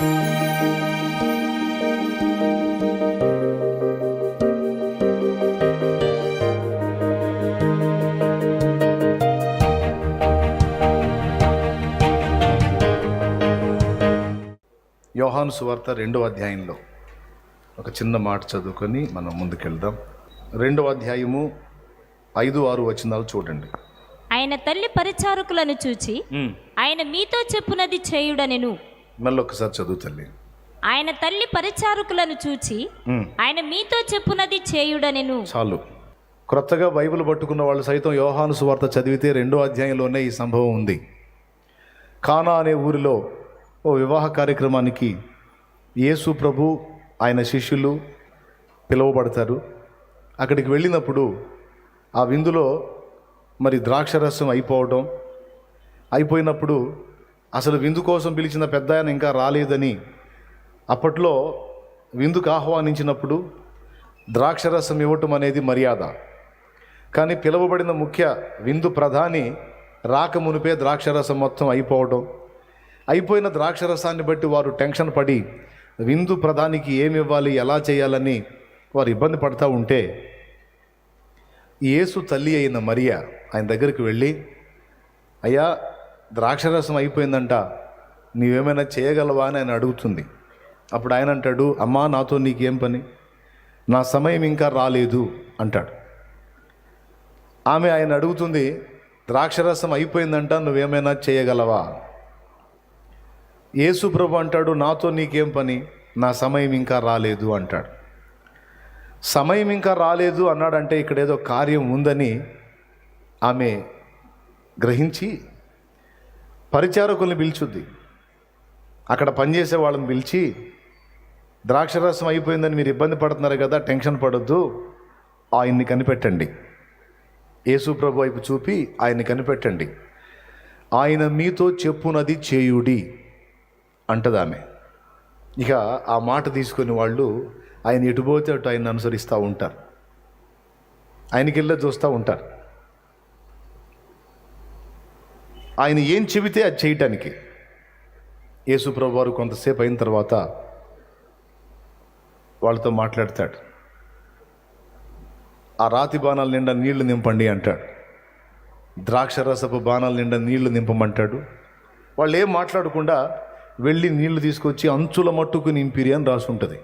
యోహాను సువార్త రెండవ అధ్యాయంలో ఒక చిన్న మాట చదువుకొని మనం ముందుకెళ్దాం. రెండవ అధ్యాయము ఐదు ఆరు వచనాలు చూడండి. ఆయన తల్లి పరిచారకులను చూచి ఆయన మీతో చెప్పునది చేయుడనెను. మళ్ళీ ఒకసారి చదువు తల్లి. ఆయన తల్లి పరిచారకులను చూచి ఆయన మీతో చెప్పునది చేయుడనెను. చాలు. క్రొత్తగా బైబిల్ పట్టుకున్న వాళ్ళు సైతం యోహాను సువార్త చదివితే రెండో అధ్యాయంలోనే ఈ సంభవం ఉంది. కానా అనే ఊరిలో ఓ వివాహ కార్యక్రమానికి యేసు ప్రభు ఆయన శిష్యులు పిలువబడతారు. అక్కడికి వెళ్ళినప్పుడు ఆ విందులో మరి ద్రాక్షరసం అయిపోవడం అయిపోయినప్పుడు అసలు విందు కోసం పిలిచిన పెద్ద ఆయన ఇంకా రాలేదని. అప్పట్లో విందుకు ఆహ్వానించినప్పుడు ద్రాక్షరసం ఇవ్వటం అనేది మర్యాద. కానీ పిలువబడిన ముఖ్య విందు ప్రధాని రాక మునిపే ద్రాక్షరసం మొత్తం అయిపోవడం అయిపోయిన ద్రాక్షరసాన్ని బట్టి వారు టెన్షన్ పడి విందు ప్రధానికి ఏమి ఇవ్వాలి ఎలా చేయాలని వారు ఇబ్బంది పడతా ఉంటే యేసు తల్లి అయిన మరియా ఆయన దగ్గరికి వెళ్ళి అయ్యా ద్రాక్షరసం అయిపోయిందంట నీవేమైనా చేయగలవా? అని ఆయన అడుగుతుంది. అప్పుడు ఆయన అంటాడు అమ్మా నాతో నీకేం పని? నా సమయం ఇంకా రాలేదు అంటాడు. ఆమె ఆయన అడుగుతుంది ద్రాక్షరసం అయిపోయిందంట నువ్వేమైనా చేయగలవా? యేసుప్రభు అంటాడు నాతో నీకేం పని? నా సమయం ఇంకా రాలేదు అంటాడు. సమయం ఇంకా రాలేదు అన్నాడంటే ఇక్కడ ఏదో కార్యం ఉందని ఆమె గ్రహించి పరిచారకుల్ని పిలుచుద్ది. అక్కడ పనిచేసే వాళ్ళని పిలిచి ద్రాక్షరసం అయిపోయిందని మీరు ఇబ్బంది పడుతున్నారు కదా టెన్షన్ పడొద్దు ఆయన్ని కనిపెట్టండి. యేసు ప్రభు వైపు చూపి ఆయన్ని కనిపెట్టండి. ఆయన మీతో చెప్పునది చేయుడి అంటది ఆమె ఇక ఆ మాట తీసుకుని వాళ్ళు ఆయన ఎటుపోతే అటు ఆయన అనుసరిస్తూ ఉంటారు. ఆయనకి వెళ్ళే చూస్తూ ఉంటారు. ఆయన ఏం చెబితే అది చేయటానికి. యేసుప్రభు వారు కొంతసేపు అయిన తర్వాత వాళ్ళతో మాట్లాడతాడు. ఆ రాతి బాణాల నిండా నీళ్ళు నింపండి అంటాడు. ద్రాక్షరసపు బాణాల నిండా నీళ్ళు నింపమంటాడు. వాళ్ళు ఏం మాట్లాడకుండా వెళ్ళి నీళ్ళు తీసుకొచ్చి అంచుల మట్టుకు నింపిరి అని రాసి ఉంటుంది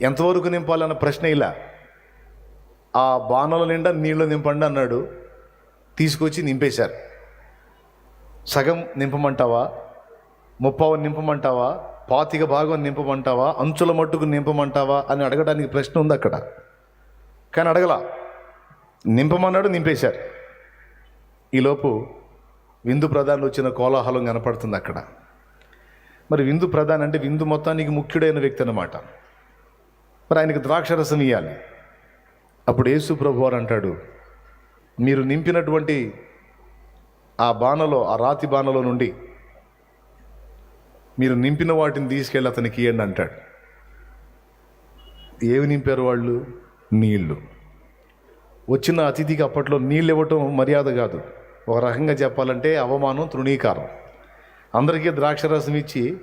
ఎంతవరకు నింపాలన్న ప్రశ్న ఇలా. ఆ బాణాల నిండా నీళ్ళు నింపండి అన్నాడు. తీసుకొచ్చి నింపేశారు. సగం నింపమంటావా? ముప్పావు నింపమంటావా? పాతిక భాగం నింపమంటావా? అంచుల మట్టుకు నింపమంటావా? అని అడగడానికి ప్రశ్న ఉంది అక్కడ. కానీ అడగలా. నింపమన్నాడు నింపేశారు. ఈలోపు విందు ప్రధానులు వచ్చిన కోలాహలం కనపడుతుంది అక్కడ. మరి విందు ప్రధాన్ అంటే విందు మొత్తానికి ముఖ్యుడైన వ్యక్తి అన్నమాట. మరి ఆయనకి ద్రాక్షరసం ఇవ్వాలి అప్పుడు యేసు ప్రభు అంటాడు మీరు నింపినటువంటి ఆ బాణలో ఆ రాతి బాణలో నుండి మీరు నింపిన వాటిని తీసుకెళ్ళి అతనికి ఇవ్వండి అంటాడు. ఏవి నింపారు వాళ్ళు? నీళ్ళు. వచ్చిన అతిథికి అప్పట్లో నీళ్ళు ఇవ్వటం మర్యాద కాదు. ఒక రకంగా చెప్పాలంటే అవమానం తృణీకారం. అందరికీ ద్రాక్షరసం ఇచ్చి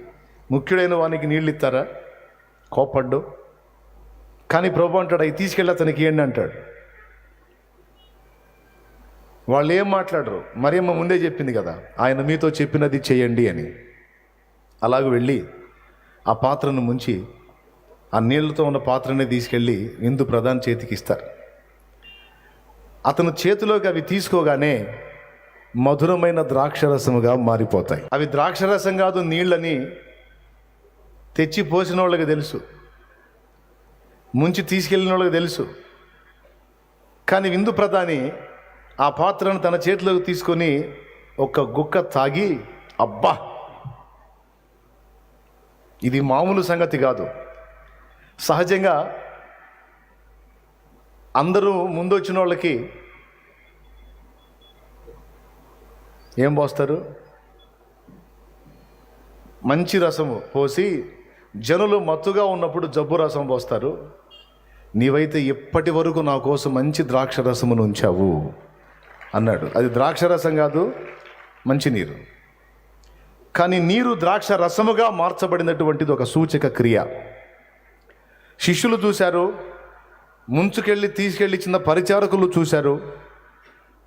ముఖ్యుడైన వానికి నీళ్ళు ఇస్తారా? కోపడ్డు కానీ ప్రభు అంటాడు అవి తీసుకెళ్ళి అతనికి ఏంటి అంటాడు. వాళ్ళు ఏం మాట్లాడరు? మరియమ్మ ముందే చెప్పింది కదా ఆయన మీతో చెప్పినది చేయండి అని. అలాగ వెళ్ళి ఆ పాత్రను ముంచి ఆ నీళ్ళతో ఉన్న పాత్రని తీసుకెళ్ళి విందు ప్రధాన చేతికి ఇస్తారు. అతను చేతిలోకి అవి తీసుకోగానే మధురమైన ద్రాక్షరసముగా మారిపోతాయి. అవి ద్రాక్షరసం కాదు నీళ్ళని తెచ్చి పోసిన వాళ్ళకి తెలుసు ముంచి తీసుకెళ్ళిన వాళ్ళకి తెలుసు. కానీ విందు ప్రధాని ఆ పాత్రను తన చేతిలోకి తీసుకొని ఒక గుక్క తాగి అబ్బా! ఇది మామూలు సంగతి కాదు. సహజంగా అందరూ ముందు వచ్చిన వాళ్ళకి ఏం పోస్తారు? మంచి రసము పోసి జనులు మత్తుగా ఉన్నప్పుడు జబ్బు రసం పోస్తారు. నీవైతే ఇప్పటి వరకు నా కోసం మంచి ద్రాక్ష రసమును ఉంచావు. అన్నాడు. అది ద్రాక్ష రసం కాదు మంచినీరు కానీ నీరు ద్రాక్ష రసముగా మార్చబడినటువంటిది ఒక సూచక క్రియ. శిష్యులు చూశారు ముంచుకెళ్ళి తీసుకెళ్ళి చిన్న పరిచారకులు చూశారు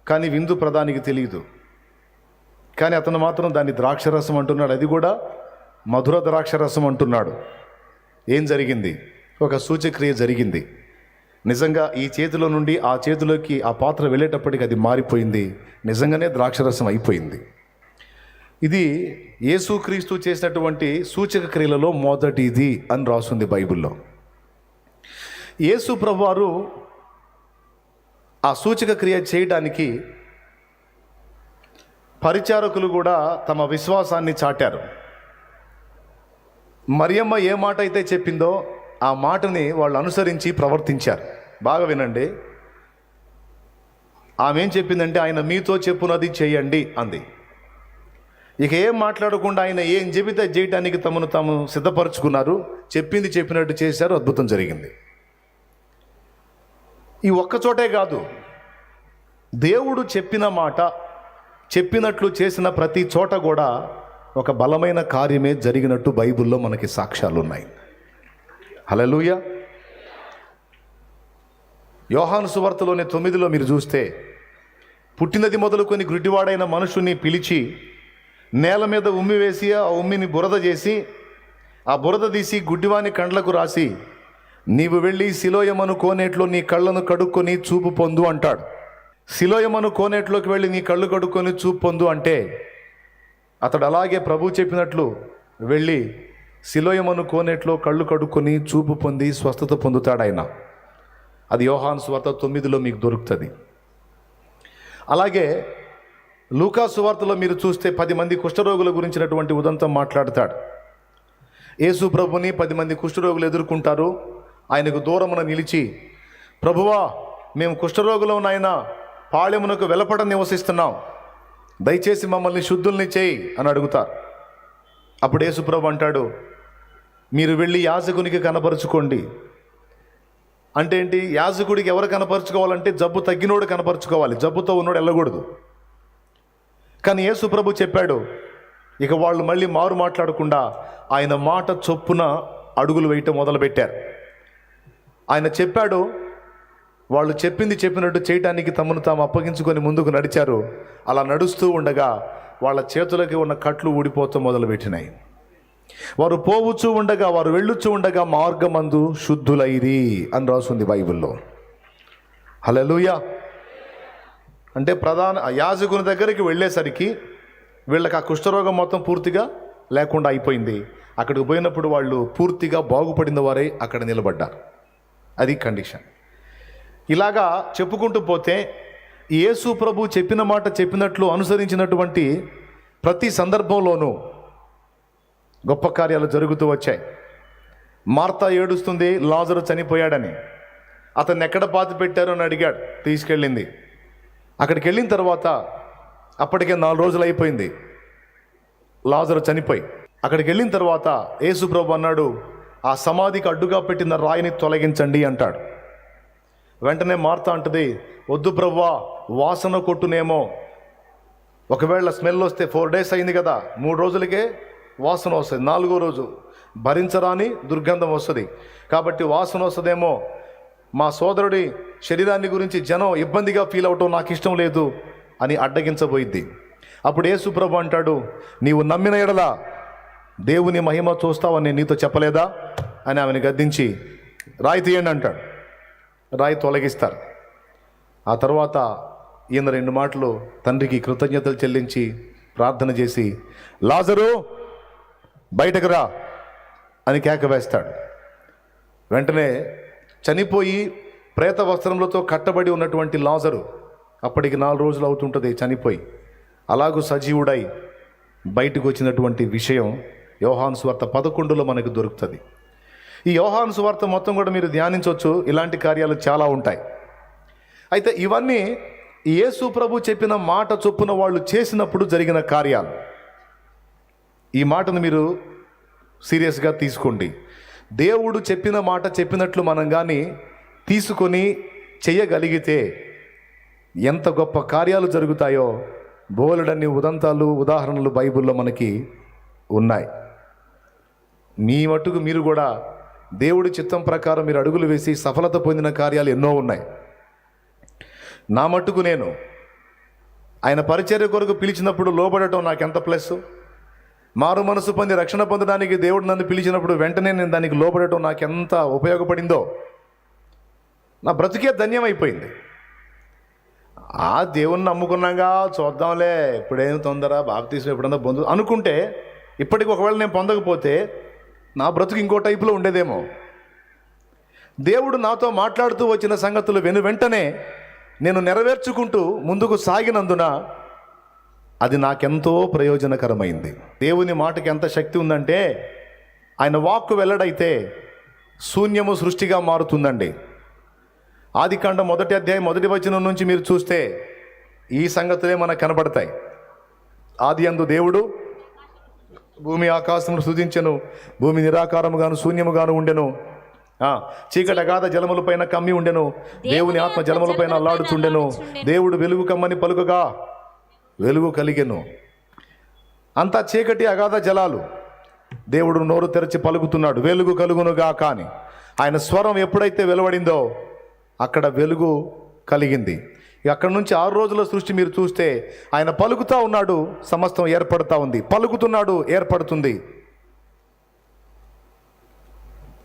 కానీ విందు ప్రధానికి తెలియదు. కానీ అతను మాత్రం దాన్ని ద్రాక్షరసం అంటున్నాడు. అది కూడా మధుర ద్రాక్షరసం అంటున్నాడు. ఏం జరిగింది? ఒక సూచక్రియ జరిగింది. నిజంగా ఈ చేతిలో నుండి ఆ చేతిలోకి ఆ పాత్ర వెళ్ళేటప్పటికి అది మారిపోయింది. నిజంగానే ద్రాక్షరసం అయిపోయింది. ఇది యేసుక్రీస్తు చేసినటువంటి సూచక క్రియలలో మొదటిది అని రాస్తుంది బైబిల్లో. యేసు ప్రభువారు ఆ సూచక క్రియ చేయడానికి పరిచారకులు కూడా తమ విశ్వాసాన్ని చాటారు. మరియమ్మ ఏ మాట అయితే చెప్పిందో ఆ మాటని వాళ్ళు అనుసరించి ప్రవర్తించారు. బాగా వినండి. ఆమె ఏం చెప్పిందంటే ఆయన మీతో చెప్పునది చేయండి అంది. ఇక ఏం మాట్లాడకుండా ఆయన ఏం చెబితే చేయటానికి తమను తాము సిద్ధపరచుకున్నారు. చెప్పింది చెప్పినట్టు చేశారు అద్భుతం జరిగింది. ఈ ఒక్క చోటే కాదు దేవుడు చెప్పిన మాట చెప్పినట్లు చేసిన ప్రతి చోట కూడా ఒక బలమైన కార్యమే జరిగినట్టు బైబిల్లో మనకి సాక్ష్యాలు ఉన్నాయి హలలుయ యోహాను సువార్తలోని తొమ్మిదిలో మీరు చూస్తే పుట్టినది మొదలుకొని గుడ్డివాడైన మనుషుని పిలిచి నేల మీద ఉమ్మి వేసి ఆ ఉమ్మిని బురద చేసి ఆ బురద తీసి గుడ్డివాని కండ్లకు రాసి నీవు వెళ్ళి శిలోయమను కోనేట్లో నీ కళ్ళను కడుక్కొని చూపు పొందు అంటాడు. శిలోయమను కోనేట్లోకి వెళ్ళి నీ కళ్ళు కడుక్కొని చూపు పొందు అంటే అతడు అలాగే ప్రభు చెప్పినట్లు వెళ్ళి శిలోయమను కోనేట్లో కళ్ళు కడుక్కొని చూపు పొంది స్వస్థత పొందుతాడాయన. అది యోహాన్ సువార్త తొమ్మిదిలో మీకు దొరుకుతుంది. అలాగే లూకా సువార్తలో మీరు చూస్తే పది మంది కుష్ఠరోగుల గురించినటువంటి ఉదంతం మాట్లాడతాడు. యేసు ప్రభుని పది మంది కుష్ఠరోగులు ఎదుర్కొంటారు. ఆయనకు దూరమున నిలిచి ప్రభువా మేము కుష్ఠరోగులో నాయన పాళెమునకు వెలపడ నివసిస్తున్నాం. దయచేసి మమ్మల్ని శుద్ధుల్ని చేయి అని అడుగుతారు. అప్పుడు యేసుప్రభు అంటాడు మీరు వెళ్ళి యాజకునికి కనపరుచుకోండి అంటే ఏంటి? యాజకుడికి ఎవరు కనపరుచుకోవాలంటే జబ్బు తగ్గినోడు కనపరుచుకోవాలి. జబ్బుతో ఉన్నోడు వెళ్ళకూడదు కానీ యేసుప్రభు చెప్పాడు ఇక వాళ్ళు మళ్ళీ మారు మాట్లాడకుండా ఆయన మాట చొప్పున అడుగులు వేయటం మొదలుపెట్టారు. ఆయన చెప్పాడు వాళ్ళు చెప్పింది చెప్పినట్టు చేయటానికి తమను తాము అప్పగించుకొని ముందుకు నడిచారు. అలా నడుస్తూ ఉండగా వాళ్ళ చేతులకి ఉన్న కట్లు ఊడిపోతూ మొదలుపెట్టినాయి. వారు పోవచ్చు ఉండగా వారు వెళ్ళుచూ ఉండగా మార్గమందు శుద్ధులైరి అని రాస్తుంది బైబిల్లో. హలలుయా అంటే ప్రధాన యాజకుని దగ్గరికి వెళ్ళేసరికి వీళ్ళకి ఆ కుష్ఠరోగం మొత్తం పూర్తిగా లేకుండా అయిపోయింది. అక్కడికి పోయినప్పుడు వాళ్ళు పూర్తిగా బాగుపడిన వారే అక్కడ నిలబడ్డారు. అది కండిషన్. ఇలాగా చెప్పుకుంటూ పోతే యేసు ప్రభు చెప్పిన మాట చెప్పినట్లు అనుసరించినటువంటి ప్రతి సందర్భంలోనూ గొప్ప కార్యాలు జరుగుతూ వచ్చాయి. మార్తా ఏడుస్తుంది లాజరు చనిపోయాడని. అతన్ని ఎక్కడ పాతి పెట్టారు అని అడిగాడు తీసుకెళ్ళింది. అక్కడికి వెళ్ళిన తర్వాత అప్పటికే నాలుగు రోజులు అయిపోయింది. లాజరు చనిపోయి. అక్కడికి వెళ్ళిన తర్వాత యేసుప్రభు అన్నాడు ఆ సమాధికి అడ్డుగా పెట్టిన రాయిని తొలగించండి అంటాడు. వెంటనే మార్తా అంటది వద్దు ప్రవ్వా వాసన కొట్టునేమో. ఒకవేళ స్మెల్ వస్తే ఫోర్ డేస్ అయింది కదా మూడు రోజులకే వాసన వస్తుంది. నాలుగో రోజు భరించరాని దుర్గంధం వస్తుంది. కాబట్టి వాసన వస్తుందేమో మా సోదరుడి శరీరాన్ని గురించి జనం ఇబ్బందిగా ఫీల్ అవటం నాకు ఇష్టం లేదు అని అడ్డగించబోయిద్ది. అప్పుడు యేసుప్రభు అంటాడు నీవు నమ్మిన ఎడలా దేవుని మహిమ చూస్తావని నీతో చెప్పలేదా? అని ఆమెను గద్దించి రాయి తీయండి అంటాడు. రాయి తొలగిస్తారు. ఆ తర్వాత ఈయన రెండు మాటలు తండ్రికి కృతజ్ఞతలు చెల్లించి ప్రార్థన చేసి లాజరు బయటకు రా అని కేక వేస్తాడు. వెంటనే చనిపోయి ప్రేత వస్త్రములతో కట్టబడి ఉన్నటువంటి లాజరు అప్పటికి నాలుగు రోజులు అవుతుంటుంది చనిపోయి. అలాగూ సజీవుడై బయటకు వచ్చినటువంటి విషయం యోహాను స్వార్త పదకొండులో మనకు దొరుకుతుంది. ఈ యోహాను స్వార్త మొత్తం కూడా మీరు ధ్యానించవచ్చు. ఇలాంటి కార్యాలు చాలా ఉంటాయి. అయితే ఇవన్నీ యేసు ప్రభు చెప్పిన మాట చొప్పున వాళ్ళు చేసినప్పుడు జరిగిన కార్యాలు. ఈ మాటను మీరు సీరియస్గా తీసుకోండి. దేవుడు చెప్పిన మాట చెప్పినట్లు మనం కానీ తీసుకొని చేయగలిగితే ఎంత గొప్ప కార్యాలు జరుగుతాయో బోలెడన్ని ఉదంతాలు ఉదాహరణలు బైబిల్లో మనకి ఉన్నాయి. మీ మట్టుకు మీరు కూడా దేవుడి చిత్తం ప్రకారం మీరు అడుగులు వేసి సఫలత పొందిన కార్యాలు ఎన్నో ఉన్నాయి. నా మట్టుకు నేను ఆయన పరిచర్య కొరకు పిలిచినప్పుడు లోబడటం నాకు ఎంత ప్లస్ మారు మనసు పొంది రక్షణ పొందడానికి దేవుడు నన్ను పిలిచినప్పుడు వెంటనే నేను దానికి లోపడటం నాకు ఎంత ఉపయోగపడిందో. నా బ్రతికే ధన్యమైపోయింది. ఆ దేవుణ్ణి నమ్ముకున్నాగా చూద్దాంలే ఇప్పుడేం తొందర బాప్తీసం ఎప్పుడన్నా పొందు అనుకుంటే ఇప్పటికి ఒకవేళ నేను పొందకపోతే నా బ్రతుకు ఇంకో టైపులో ఉండేదేమో. దేవుడు నాతో మాట్లాడుతూ వచ్చిన సంగతులు వెను వెంటనే నేను నెరవేర్చుకుంటూ ముందుకు సాగినందున అది నాకెంతో ప్రయోజనకరమైంది. దేవుని మాటకి ఎంత శక్తి ఉందంటే ఆయన వాక్కు వెల్లడైతే శూన్యము సృష్టిగా మారుతుందండి. ఆదికాండం మొదటి అధ్యాయం మొదటి వచనం నుంచి మీరు చూస్తే ఈ సంగతులే మనకు కనబడతాయి. ఆది అందు దేవుడు భూమి ఆకాశమును సృజించెను భూమి నిరాకారముగాను శూన్యముగాను ఉండెను. చీకటి అగాధ జలములపైన కమ్మి ఉండెను దేవుని ఆత్మ జలములపైన అల్లాడుచుండెను దేవుడు వెలుగు కమ్మని పలుకగా వెలుగు కలిగెను. అంతా చీకటి అగాధ జలాలు. దేవుడు నోరు తెరచి పలుకుతున్నాడు వెలుగు కలుగునుగా కానీ ఆయన స్వరం ఎప్పుడైతే వెలువడిందో అక్కడ వెలుగు కలిగింది. అక్కడ నుంచి ఆరు రోజుల సృష్టి మీరు చూస్తే ఆయన పలుకుతా ఉన్నాడు సమస్తం ఏర్పడుతూ ఉంది. పలుకుతున్నాడు ఏర్పడుతుంది.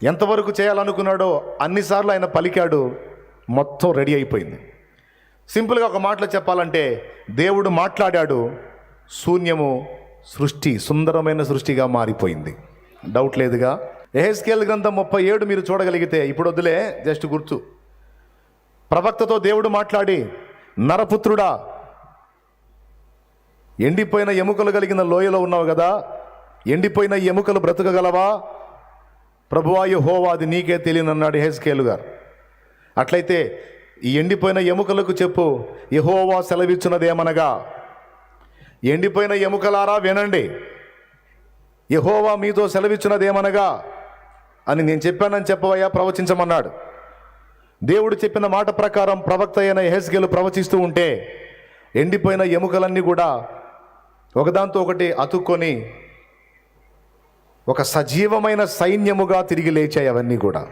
ఎంతవరకు చేయాలనుకున్నాడో అన్నిసార్లు ఆయన పలికాడు మొత్తం రెడీ అయిపోయింది. సింపుల్గా ఒక మాటలో చెప్పాలంటే దేవుడు మాట్లాడాడు శూన్యము సృష్టి సుందరమైన సృష్టిగా మారిపోయింది. డౌట్ లేదుగా? ఎహెస్కేల్ గ్రంథం ముప్పై ఏడు మీరు చూడగలిగితే ఇప్పుడు వద్దులే జస్ట్ గుర్తు. ప్రవక్తతో దేవుడు మాట్లాడి నరపుత్రుడా ఎండిపోయిన ఎముకలు కలిగిన లోయలో ఉన్నావు కదా ఎండిపోయిన ఎముకలు బ్రతకగలవా? ప్రభువాయు హోవా అది నీకే తెలియనన్నాడు హెస్కేలు గారు. అట్లయితే ఈ ఎండిపోయిన ఎముకలకు చెప్పు. యహోవా సెలవిచ్చున్నదేమనగా ఎండిపోయిన ఎముకలారా వినండి. యహోవా మీతో సెలవిచ్చున్నదేమనగా అని నేను చెప్పానని చెప్పవయ్యా ప్రవచించమన్నాడు. దేవుడు చెప్పిన మాట ప్రకారం ప్రవక్త అయిన హెస్గేలు ప్రవచిస్తూ ఉంటే ఎండిపోయిన ఎముకలన్నీ కూడా ఒకదాంతో ఒకటి అతుక్కొని ఒక సజీవమైన సైన్యముగా తిరిగి లేచాయి అవన్నీ కూడా.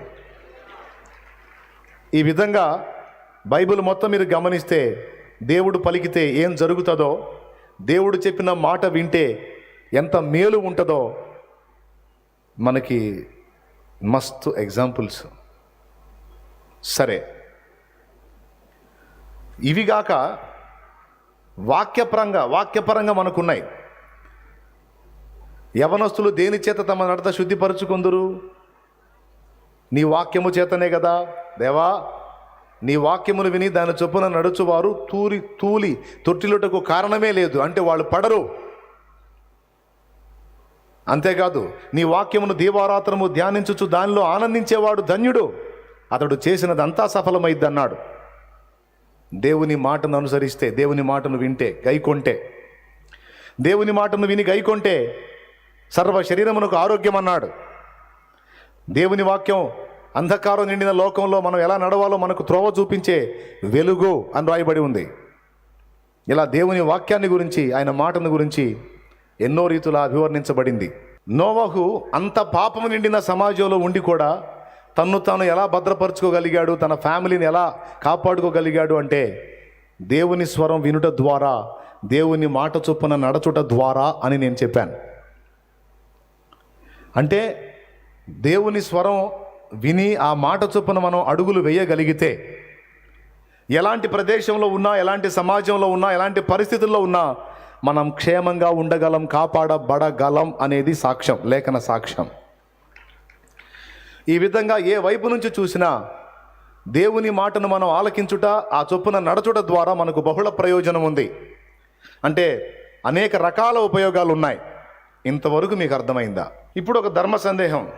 ఈ విధంగా బైబిల్ మొత్తం మీరు గమనిస్తే దేవుడు పలికితే ఏం జరుగుతుందో దేవుడు చెప్పిన మాట వింటే ఎంత మేలు ఉంటుందో మనకి మస్తు ఎగ్జాంపుల్స్. సరే. ఇవిగాక వాక్యపరంగా వాక్యపరంగా మనకున్నాయి. యవనస్తులు దేని చేత తమ నడత శుద్ధిపరచుకుందురు? నీ వాక్యము చేతనే కదా. దేవా నీ వాక్యమును విని దాని చొప్పున నడుచువారు తూరి తూలి తొట్టిలుటకు కారణమే లేదు. అంటే వాళ్ళు పడరు. అంతేకాదు నీ వాక్యమును దీవారాత్రము ధ్యానించుచు దానిలో ఆనందించేవాడు ధన్యుడు. అతడు చేసినదంతా సఫలమైద్ది అన్నాడు దేవుని మాటను అనుసరిస్తే దేవుని మాటను వింటే గైకొంటే. దేవుని మాటను విని గైకొంటే సర్వ శరీరమునకు ఆరోగ్యం అన్నాడు దేవుని వాక్యం అంధకారం నిండిన లోకంలో మనం ఎలా నడవాలో మనకు త్రోవ చూపించే వెలుగు అని రాయబడి ఉంది. ఇలా దేవుని వాక్యాన్ని గురించి ఆయన మాటను గురించి ఎన్నో రీతులా అభివర్ణించబడింది. నోవహు అంత పాపము నిండిన సమాజంలో ఉండి కూడా తన్ను తాను ఎలా భద్రపరచుకోగలిగాడు తన ఫ్యామిలీని ఎలా కాపాడుకోగలిగాడు అంటే దేవుని స్వరం వినుట ద్వారా దేవుని మాట చొప్పున నడచుట ద్వారా అని నేను చెప్పాను. అంటే దేవుని స్వరం విని ఆ మాట చొప్పున మనం అడుగులు వేయగలిగితే ఎలాంటి ప్రదేశంలో ఉన్నా ఎలాంటి సమాజంలో ఉన్నా ఎలాంటి పరిస్థితుల్లో ఉన్నా మనం క్షేమంగా ఉండగలం కాపాడబడగలం అనేది సాక్ష్యం లేఖన సాక్ష్యం. ఈ విధంగా ఏ వైపు నుంచి చూసినా దేవుని మాటను మనం ఆలకించుట ఆ చొప్పున నడచుట ద్వారా మనకు బహుళ ప్రయోజనం ఉంది. అంటే అనేక రకాల ఉపయోగాలు ఉన్నాయి ఇంతవరకు మీకు అర్థమైందా? ఇప్పుడు ఒక ధర్మ సందేహం.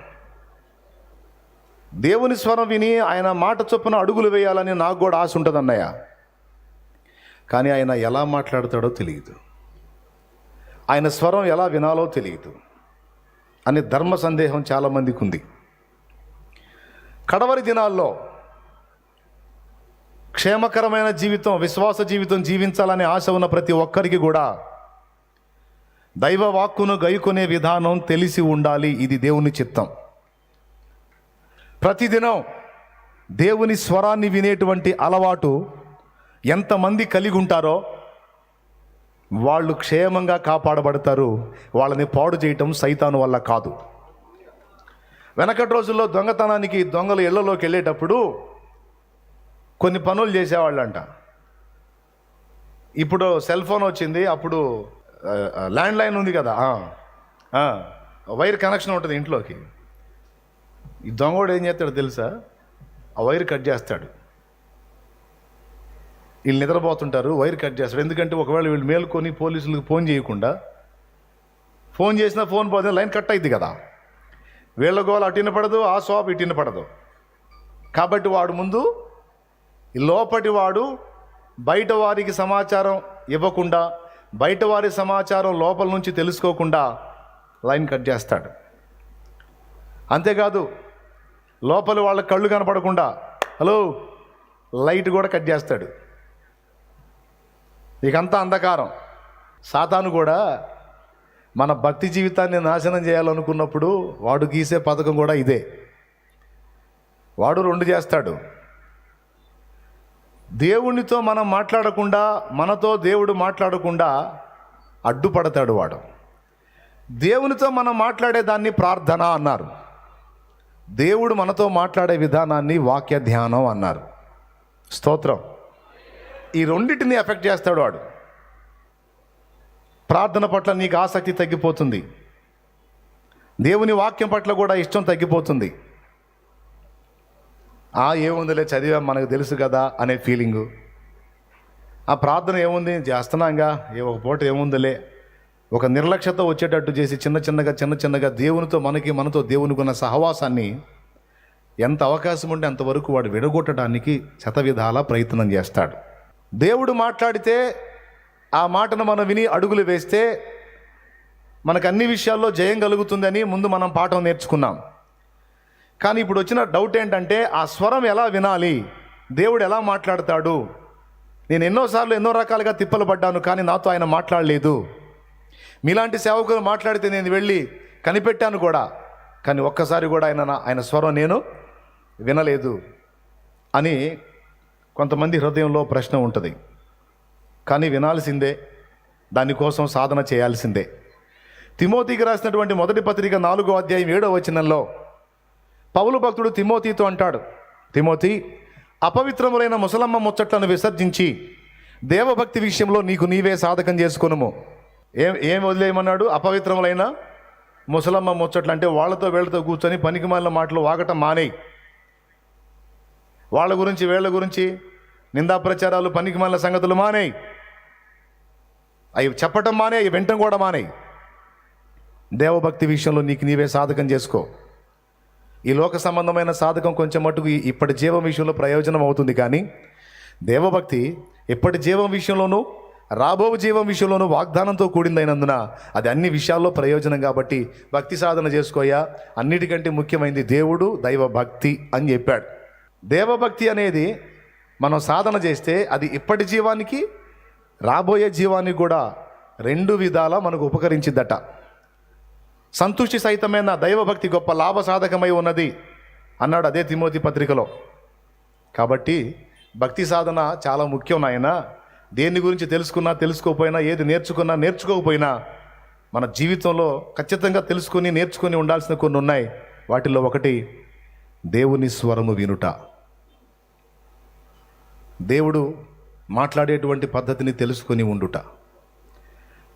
దేవుని స్వరం విని ఆయన మాట చొప్పున అడుగులు వేయాలని నాకు కూడా ఆశ ఉంటుంది అన్నయ్య. కానీ ఆయన ఎలా మాట్లాడతాడో తెలియదు. ఆయన స్వరం ఎలా వినాలో తెలియదు. అనే ధర్మ సందేహం చాలామందికి ఉంది. కడవరి దినాల్లో క్షేమకరమైన జీవితం విశ్వాస జీవితం జీవించాలనే ఆశ ఉన్న ప్రతి ఒక్కరికి కూడా దైవ వాక్కును గైకొనే విధానం తెలిసి ఉండాలి. ఇది దేవుని చిత్తం. ప్రతిదినం దేవుని స్వరాన్ని వినేటువంటి అలవాటు ఎంతమంది కలిగి ఉంటారో వాళ్ళు క్షేమంగా కాపాడబడతారు. వాళ్ళని పాడు చేయటం సైతాను వల్ల కాదు. వెనకటి రోజుల్లో దొంగతనానికి దొంగలు ఇళ్ళలోకి వెళ్ళేటప్పుడు కొన్ని పనులు చేసేవాళ్ళంట. ఇప్పుడు సెల్ ఫోన్ వచ్చింది అప్పుడు ల్యాండ్ లైన్ ఉంది కదా వైర్ కనెక్షన్ ఉంటుంది ఇంట్లోకి. ఈ దొంగోడు ఏం చేస్తాడు తెలుసా? ఆ వైర్ కట్ చేస్తాడు. వీళ్ళు నిద్రపోతుంటారు వైర్ కట్ చేస్తాడు. ఎందుకంటే ఒకవేళ వీళ్ళు మేల్కొని పోలీసులకు ఫోన్ చేయకుండా ఫోన్ చేసినా ఫోన్ పోతే లైన్ కట్ అయింది కదా. వీళ్ళ గోలు అటు పడదు ఆ షాప్ ఇటు పడదు కాబట్టి వాడు ముందు ఈ లోపటి వాడు బయట వారికి సమాచారం ఇవ్వకుండా బయట వారి సమాచారం లోపల నుంచి తెలుసుకోకుండా లైన్ కట్ చేస్తాడు. అంతేకాదు లోపల వాళ్ళ కళ్ళు కనపడకుండా హలో లైట్ కూడా కట్ చేస్తాడు. ఇకంతా అంధకారం. సాతాను కూడా మన భక్తి జీవితాన్ని నాశనం చేయాలనుకున్నప్పుడు వాడు గీసే పథకం కూడా ఇదే. వాడు రెండు చేస్తాడు. దేవునితో మనం మాట్లాడకుండా మనతో దేవుడు మాట్లాడకుండా అడ్డుపడతాడు వాడు. దేవునితో మనం మాట్లాడే దాన్ని ప్రార్థన అన్నారు. దేవుడు మనతో మాట్లాడే విధానాన్ని వాక్య ధ్యానం అన్నారు. స్తోత్రం. ఈ రెండింటిని ఎఫెక్ట్ చేస్తాడు వాడు. ప్రార్థన పట్ల నీకు ఆసక్తి తగ్గిపోతుంది. దేవుని వాక్యం పట్ల కూడా ఇష్టం తగ్గిపోతుంది. ఆ ఏముందిలే చదివా మనకు తెలుసు కదా అనే ఫీలింగు. ఆ ప్రార్థన ఏముంది? చేస్తున్నాంగా. ఏ ఒక పూట ఏముందిలే. ఒక నిర్లక్ష్యత వచ్చేటట్టు చేసి చిన్న చిన్నగా చిన్న చిన్నగా దేవునితో మనకి మనతో దేవునికున్న సహవాసాన్ని ఎంత అవకాశం ఉంటే అంతవరకు వాడు విడగొట్టడానికి శతవిధాల ప్రయత్నం చేస్తాడు. దేవుడు మాట్లాడితే ఆ మాటను మనం విని అడుగులు వేస్తే మనకు అన్ని విషయాల్లో జయం కలుగుతుందని ముందు మనం పాఠం నేర్చుకున్నాం. కానీ ఇప్పుడు వచ్చిన డౌట్ ఏంటంటే ఆ స్వరం ఎలా వినాలి? దేవుడు ఎలా మాట్లాడతాడు? నేను ఎన్నోసార్లు ఎన్నో రకాలుగా తిప్పలు పడ్డాను కానీ నాతో ఆయన మాట్లాడలేదు. మీలాంటి సేవకులు మాట్లాడితే నేను వెళ్ళి కనిపెట్టాను కూడా. కానీ ఒక్కసారి కూడా ఆయన ఆయన స్వరం నేను వినలేదు అని కొంతమంది హృదయంలో ప్రశ్న ఉంటుంది. కానీ వినాల్సిందే దానికోసం సాధన చేయాల్సిందే. తిమోతికి రాసినటువంటి మొదటి పత్రిక నాలుగో అధ్యాయం ఏడో వచనంలో పౌలు భక్తుడు తిమోతితో అంటాడు తిమోతి అపవిత్రములైన ముసలమ్మ ముచ్చట్లను విసర్జించి దేవభక్తి విషయంలో నీకు నీవే సాధకం చేసుకొనుము. ఏం ఏం వదిలేయమన్నాడు? అపవిత్రములైన ముసలమ్మ ముచ్చట్లు అంటే వాళ్ళతో వీళ్ళతో కూర్చొని పనికిమాలిన మాటలు వాగటం మానేయి. వాళ్ళ గురించి వీళ్ళ గురించి నిందా ప్రచారాలు పనికిమాలిన సంగతులు మానేయి. అవి చెప్పటం మానే అవి వింటం కూడా మానేయి. దేవభక్తి విషయంలో నీకు నీవే సాధకం చేసుకో. ఈ లోక సంబంధమైన సాధకం కొంచెం మటుకు ఈ- ఇప్పటి జీవం విషయంలో ప్రయోజనం అవుతుంది కానీ దేవభక్తి ఇప్పటి జీవం విషయంలోనూ రాబో జీవం విషయంలోనూ వాగ్దానంతో కూడిందైనందున అది అన్ని విషయాల్లో ప్రయోజనం కాబట్టి భక్తి సాధన చేసుకోయా అన్నిటికంటే ముఖ్యమైనది దేవుడు దైవ భక్తి అని చెప్పాడు. దేవభక్తి అనేది మనం సాధన చేస్తే అది ఇప్పటి జీవానికి రాబోయే జీవానికి కూడా రెండు విధాలా మనకు ఉపకరించిద్దట. సంతుష్టి సహితమైన దైవభక్తి గొప్ప లాభ సాధకమై ఉన్నది అన్నాడు అదే తిమోతి పత్రికలో. కాబట్టి భక్తి సాధన చాలా ముఖ్యం నాయన. దేని గురించి తెలుసుకున్నా తెలుసుకోకపోయినా ఏది నేర్చుకున్నా నేర్చుకోకపోయినా మన జీవితంలో ఖచ్చితంగా తెలుసుకొని నేర్చుకొని ఉండాల్సిన కొన్ని ఉన్నాయి. వాటిల్లో ఒకటి దేవుని స్వరము వినుట. దేవుడు మాట్లాడేటువంటి పద్ధతిని తెలుసుకొని ఉండుట.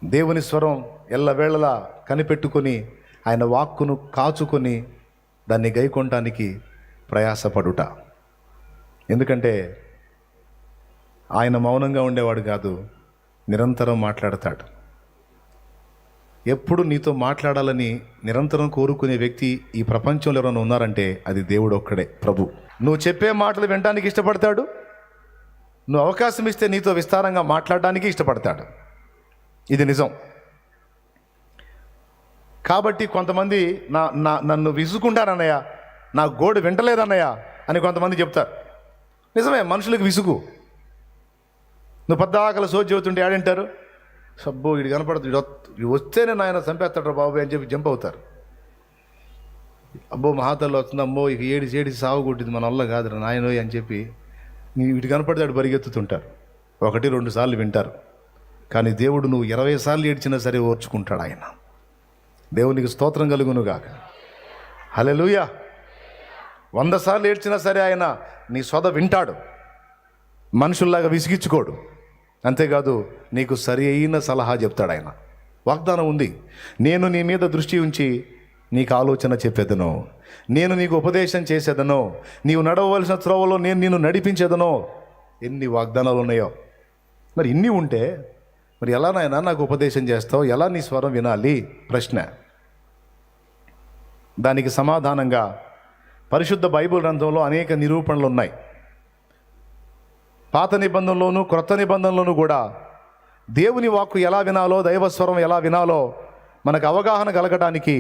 దేవుని స్వరం ఎల్లవేళలా కనిపెట్టుకొని ఆయన వాక్కును కాచుకొని దాన్ని గైకొనటానికి ప్రయాసపడుట. ఎందుకంటే ఆయన మౌనంగా ఉండేవాడు కాదు నిరంతరం మాట్లాడతాడు. ఎప్పుడు నీతో మాట్లాడాలని నిరంతరం కోరుకునే వ్యక్తి ఈ ప్రపంచంలో ఎవరైనా ఉన్నారంటే అది దేవుడు ఒక్కడే ప్రభు. నువ్వు చెప్పే మాటలు వినడానికి ఇష్టపడతాడు. నువ్వు అవకాశం ఇస్తే నీతో విస్తారంగా మాట్లాడడానికి ఇష్టపడతాడు. ఇది నిజం. కాబట్టి కొంతమంది నా నా నన్ను విసుకుంటారన్నయ్య నా గోడు వింటలేదన్నయ్య అని కొంతమంది చెప్తారు. నిజమే మనుషులకు విసుగు. నువ్వు పద్దాకల సోచి చెబుతుంటే ఆడింటారు? సబ్బో ఇటు కనపడుతుంది ఈడు వస్తేనే నాయన చంపేస్తాడు బాబు అని చెప్పి జంప్ అవుతారు. అబ్బో మహాతల్లో వస్తుంది అమ్మో ఇక ఏడిసి ఏడిసి సాగు కొట్టింది మన వల్ల కాదురా నాయనోయ్ అని చెప్పి నీ ఇటు కనపడితే పరిగెత్తుతుంటారు. ఒకటి రెండు సార్లు వింటారు. కానీ దేవుడు నువ్వు ఇరవై సార్లు ఏడ్చినా సరే ఓర్చుకుంటాడు ఆయన. దేవునికి స్తోత్రం కలుగునుగాక. హలెలుయా వంద సార్లు ఏడ్చినా సరే ఆయన నీ సొద వింటాడు. మనుషుల్లాగా విసిగించుకోడు. అంతేకాదు నీకు సరి అయిన సలహా చెప్తాడు ఆయన. వాగ్దానం ఉంది. నేను నీ మీద దృష్టి ఉంచి నీకు ఆలోచన చెప్పేదను. నేను నీకు ఉపదేశం చేసేదనో. నీవు నడవవలసిన త్రోవలో నేను నిన్ను నడిపించేదనో. ఎన్ని వాగ్దానాలు ఉన్నాయో. మరి ఇన్ని ఉంటే మరి ఎలా నాయనా నాకు ఉపదేశం చేస్తావు? ఎలా నీ స్వరం వినాలి? ప్రశ్న. దానికి సమాధానంగా పరిశుద్ధ బైబిల్ గ్రంథంలో అనేక నిరూపణలు ఉన్నాయి. పాత నిబంధనలోను క్రొత్త నిబంధనలోను కూడా దేవుని వాక్కు ఎలా వినాలో దైవస్వరం ఎలా వినాలో మనకు అవగాహన కలగడానికి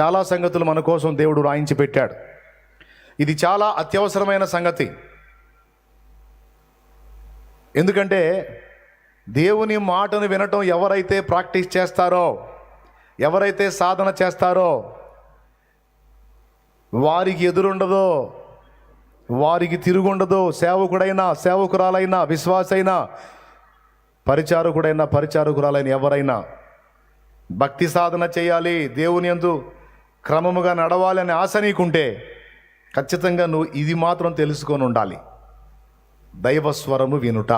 చాలా సంగతులు మన కోసం దేవుడు రాయించి పెట్టాడు. ఇది చాలా అత్యవసరమైన సంగతి. ఎందుకంటే దేవుని మాటను వినటం ఎవరైతే ప్రాక్టీస్ చేస్తారో ఎవరైతే సాధన చేస్తారో వారికి ఎదురుండదో వారికి తిరుగుండదు. సేవకుడైనా సేవకురాలైనా విశ్వాసైనా పరిచారకుడైనా పరిచారకురాలైన ఎవరైనా భక్తి సాధన చేయాలి. దేవుని యందు క్రమముగా నడవాలని ఆశ నీకుంటే ఖచ్చితంగా నువ్వు ఇది మాత్రం తెలుసుకొని ఉండాలి. దైవస్వరము వినుట.